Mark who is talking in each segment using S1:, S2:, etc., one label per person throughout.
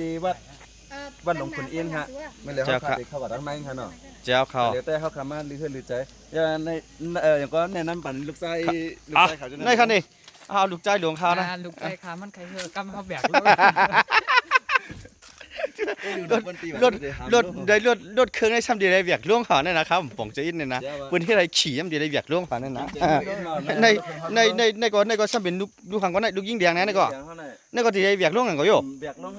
S1: ตีวัด
S2: เอ่อ
S1: วัดหลวงขุนเอี้ยนฮะไม่เลยเขา
S3: เจ้า
S1: ขา
S3: ค่ะ
S1: ดเข้ากับทั้งในค่ะเนาะ
S3: เจ้าเขา
S1: เดี๋ยวแต่เขาขามาลือเฮือนลือใจอย่างในเอออย่างก็แนะนำปั่นลูกไส้ลูก
S3: อะ
S1: ไส้เขาจะ
S3: ในคันนี้เอาลูกใจหลวงเขานะ
S4: อ่าลูกใจขามันใครเหอะกำเขาแบกรถ
S1: รถบนตี
S3: รถรถได้รถรถเครื่องได้ซ้ำดีได้เวียกล่วงเขาเนี่ยนะครับผมจะอินเนี่ยนะปืนที่ไรขี่ซ้ำดีได้เวียกล่วงเขาเนี่ยนะอ่าในในในในก็ในก็ซ้ำเป็นลูกลูกขังก็ในลูกยิ่งแดงนะในก็ในก็ที่ได้เวียกล่วงกันก็โย
S1: เบียกลง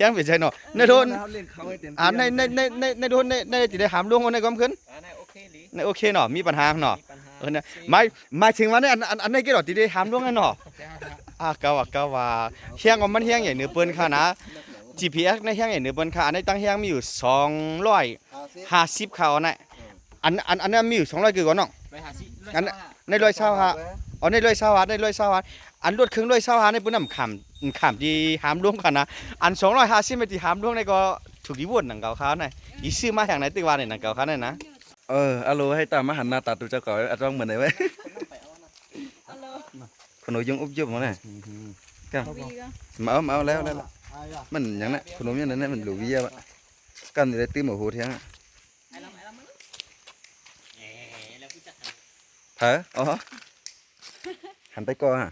S3: ยังเปลี่ยนใจเนาะในโดน
S1: เล่นเขาให้เต็ม
S3: อ่าในในในในในโดนในในที่ได้หามล่วงในก็ขึ้น
S4: อ่าในโอเคหลี
S3: ในโอเคเนาะมีปัญหาเนาะ
S4: มีปัญหา
S3: เออเนี่ยหมายหมายถึงว่าในอันอันอันในกี่ดอกที่ได้หามล่วงนั่นเนาะ
S4: เจ้าค่ะ
S3: อะก็ว่าก็ว่าเฮียงของมันเฮียงใหญ่เหนือเปิ้นค่ะนะ GPS ในเฮียงใหญ่เหนือเปิ้นค่ะอันในตั้งเฮียงมีอยู่250เขาน่ะอันอันอันนั้นมีอยู่200คือก่อนเนาะ
S4: ร้อยห้าสิบ
S3: งั้นในร้อยเศร้าฮะอ๋อในร้อยเศร้าฮะในร้อยเศร้าฮะอันรถเครื่องร้อยเศร้าฮะในเปิ้นนำขำขำที่หามร่วมกันนะอัน250ไม่ที่หามร่วมในก็ถูกดีวนหนังเก่าเขาน่ะอีซื้อมาอย่างไหนตึกว่าในหนังเก่าเขาน่ะนะ
S1: เอออโลให้ตามมาหันหน้าตาดูเจ้าก่อนอาจจะเหมือนไหนไว้
S2: ฮัลโหล
S1: ขนมยังอุบยุบมาเนี่ย
S2: วีก็
S1: มาเอามาเอาแล้วแล้วมันอย่างนั้นขนมอย่างนั้นมันหลูวิยะกันได้ตื้มหัวเทียงเผออ๋อหันไปก่อนฮะ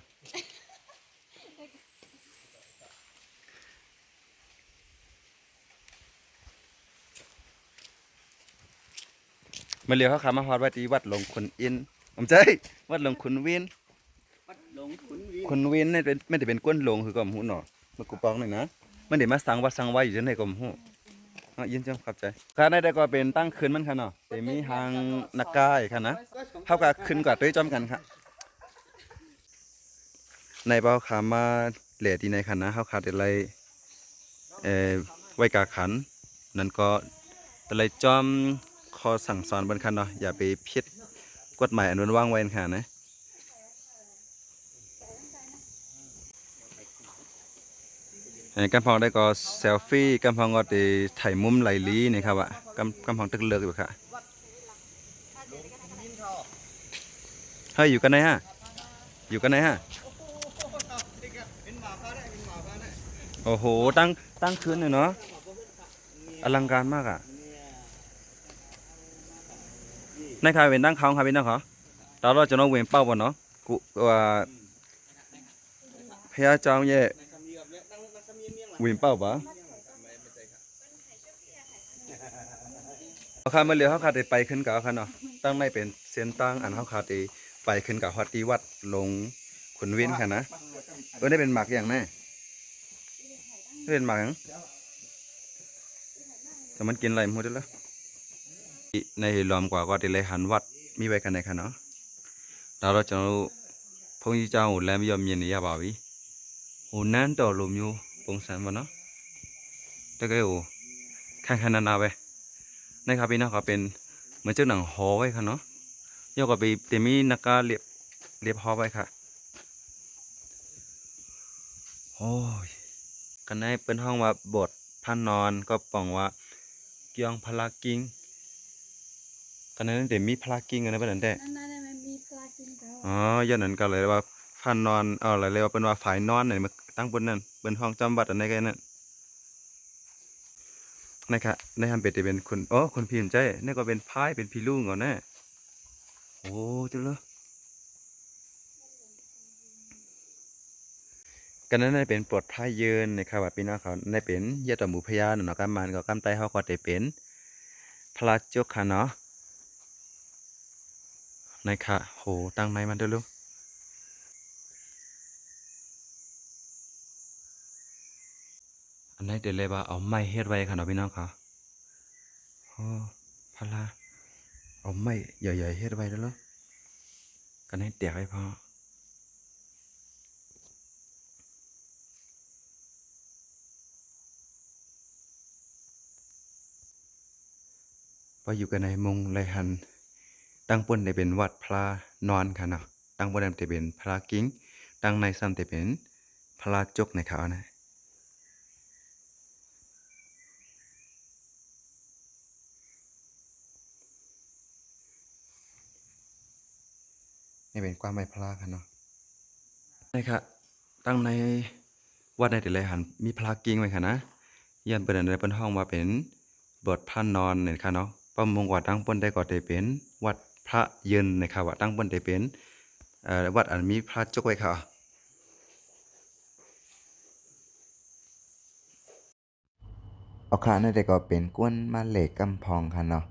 S1: มาเรียวเขาขามาฮอดวัดที่วัดหลวงขุนอินผมใจวัดหลวงขุนวิน
S4: หลงขุนวิ
S1: นนี่เป็นไม่ได้เป็นก้นลงคือก็หูหนอมากูปองหน่อยนะมันเดี๋ยวมาสั่งวัดสั่งไว้อยู่ที่ไหนก็หูอะยินจังครับใจค่านได้ก็เป็นตั้งคืนมันค่ะเนาะแต่มีทางนักกายค่ะนะเท่ากับขึ้นกว่าด้วยจอมกันค่ะในเบาขามาเหล่ดีในค่ะนะเฮาขาดอะไรเอ่อไว้กาขัน นั่นก็อะไรจอมคอสั่งสอนบนคันเนาะอย่าไปพิดกฎหมายอันนั้นว่างไว้ค่ะนะ เอ่อ กำพองได้ก็เซลฟี่กำพองก็ได้ถ่ายมุมไหลลีนี่ครับอะกำกำพองตึกเลือกอยู่ค่ะเฮ้ยอยู่กันไหนฮะอยู่กันไหนฮะโอ้โหตั้งตั้งคืนเลยเนาะอลังการมากอะในใครเป็นตั้งเขาใครเป็นตั้งเขาตอนเราจะน้องเวนเป้าบ่เนาะกูว่าพระเจ้าเย่ วินเป้าปะเขาขาดมาเหลือเขาขาดได้ไปขึ้นกับเขาเนาะตั้งในเป็นเส้นตั้งอันเขาขาดได้ไปขึ้นกับฮอดที่วัดลงขุนวินค่ะนะเออได้เป็นหมักอย่างแน่ได้เป็นหมักอย่างแต่มันกินอะไรหมดแล้วในรวมกว่าก็ได้เลยหันวัดมีไว้กันในค่ะเนาะဒါတော့ကျွန်တော်တို့ဘုန်းကြီးเจ้าကိုလမ်းပြီးတော့မြင်နေရပါပြီဟိုနန်း ปงสันบ่เนาะแต่ก็อยวข้างคันนานาไปในครับพี่น้อครับเป็นเหมือนเจ้าหนังฮอไว้ค่ะเนาะย่อกับไปเต็มมีนักกาเรียบเรียบฮอไว้ค่ะโอ้ยกันได้เป็นห้องว่าบทพันนอนก็ป่องว่าเกียงพลากิงกันนั้นเต็มยวมีพลากิ้งกันนะเป็นนั่นแห
S2: ละ
S1: อ๋อย้อนนั้นก็เลยว่าพันนอนอ๋อเลยว่าเป็นว่าฝ่ายนอนไหนมาตั้งบนนั่น เป็นห้องจำบัดอันไหนกันนั่นนะครับในฮันเป็ดจะเป็นคนอ๋อคนพิมพ์ใจนี่ก็เป็นพายเป็นพี่ลุงก่อนแน่โอ้จุเลยกันนั้นได้เป็นปลดพายเยินนะครับว่าพี่น้องเขาได้เป็นยาต่อหมูพยานเนาะกำมันก็กำไตเขาก็ได้เป็นพระจกค่ะเนาะในค่ะโหตั้งในมันด้วยลูก อันนี้เดี๋ยวเลยว่าเอาไม้เฮ็ดไว้ค่ะเนาะพี่น้องค่ะโอ้พะลาเอาไม้ใหญ่ๆเฮ็ดไว้แล้วเหรอกันให้เตียกให้พอพออยู่กันในมงไรหัน ตั้งปนได้เป็นวัดพระนอนค่ะเนาะตั้งบนนั้นเป็นพระกิ้งตั้งในซ้ำจะเป็นพระจกในเขานะ นี่เป็นความไม่พระค่ะเนาะนี่ค่ะตั้งในวัดในแต่ละหันมีพลากิ้งไว้ค่ะนะยันเปิ้นอันใดเปิ้นห้องว่าเป็นบทพระนอนเนี่ยค่ะเนาะประมงว่าตั้งเปิ้นได้ก็ได้เป็น วัดพระเย็นนะคะว่าตั้งเปิ้นได้เป็นเอ่อวัดอันมีพระจกไว้ค่ะ
S5: เอาคานั่นแต่ก็เป็นกวนมาเหล็กกำพองค่ะเนาะ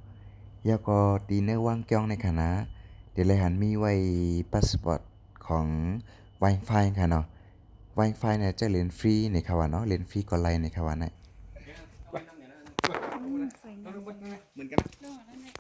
S5: ยาก็ดีเนอร์ว่างจ้องในคณะ เดี๋ยวเลยหันมีไว้พาสปอร์ตของ Wi-Fi ค่ะเนาะ Wi-Fi เนี่ยจะเรียนฟรีในค่ะว่าเนาะเรียนฟรีก็ไลน์ในค่ะว่านะ
S2: อืมใส่น้ำ
S3: เหมือนกัน
S2: ดอกนั่นแหละ